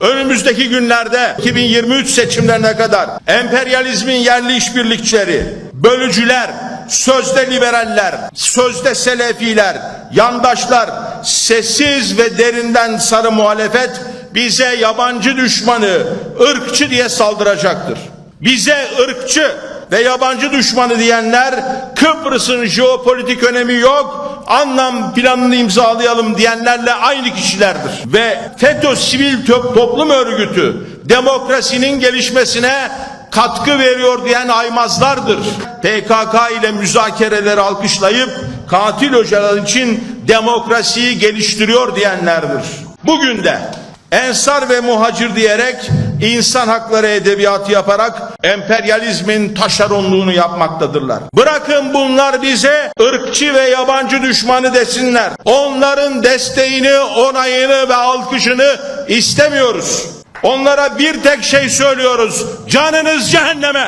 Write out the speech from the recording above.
Önümüzdeki günlerde 2023 seçimlerine kadar emperyalizmin yerli işbirlikçileri, bölücüler, sözde liberaller, sözde selefiler, yandaşlar, sessiz ve derinden sarı muhalefet bize yabancı düşmanı, ırkçı diye saldıracaktır. Bize ırkçı ve yabancı düşmanı diyenler Kıbrıs'ın jeopolitik önemi yok, anlam planını imzalayalım diyenlerle aynı kişilerdir. Ve FETÖ Sivil Toplum Örgütü demokrasinin gelişmesine katkı veriyor diyen aymazlardır. PKK ile müzakereleri alkışlayıp katil hocalar için demokrasiyi geliştiriyor diyenlerdir. Bugün de ensar ve muhacir diyerek insan hakları edebiyatı yaparak emperyalizmin taşeronluğunu yapmaktadırlar. Bırakın bunlar bize ırkçı ve yabancı düşmanı desinler. Onların desteğini, onayını ve alkışını istemiyoruz. Onlara bir tek şey söylüyoruz. Canınız cehenneme.